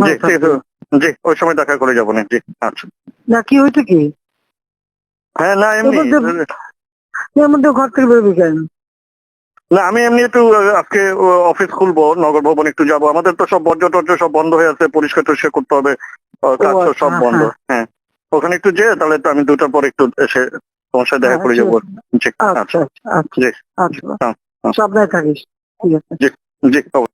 জি ঠিক আছে। জি ওই সময় দেখা করে যাব না জি আচ্ছা। না কি হয়েছে কি? হ্যাঁ না এমনি এর মধ্যে- ঘর থেকে বেরোবি কেন? না আমি এমনি একটু আজকে অফিস খুলবো নগর ভবন একটু যাব। আমাদের তো সব বর্জ্য টর্জ্য সব বন্ধ হয়ে আছে পরিষ্কার টরিষ্কার করতে হবে কাজ তো আচ্ছা, সব হ্যাঁ, বন্ধ হ্যাঁ। ওখানে একটু যে তাহলে তো আমি দুটার পর একটু এসে তোমার সাথে দেখা করে যাব। জি আচ্ছা আচ্ছা। আচ্ছা আচ্ছা। জি আচ্ছা হ্যাঁ, হ্যাঁ। সাবধানে থাকিস ঠিক আছে। জি অবশ্যই।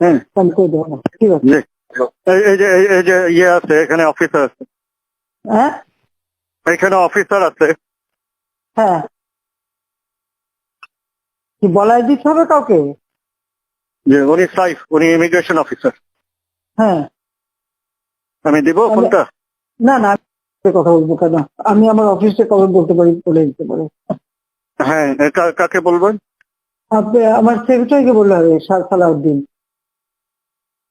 হুম আমি করে দেবো না? ঠিক আছে এই- যে এই- যে ইয়ে আছে এখানে অফিসার আছে। হ্যাঁ? এখানে অফিসার আছে। হ্যাঁ। কি বলাই দিতে হবে কাউকে? যে উনি সাইফ উনি ইমিগ্রেশন অফিসার হ্যাঁ। আমি দিব ফোনটা? না না কথা বলব কেন? আমি আমার অফিসে কবে বলতে পারি বলে দিতে পারি। হ্যাঁ কাকে বলবেন? আপনি আমার সেক্রেটারিকে বললে হবে সার সালাউদ্দিন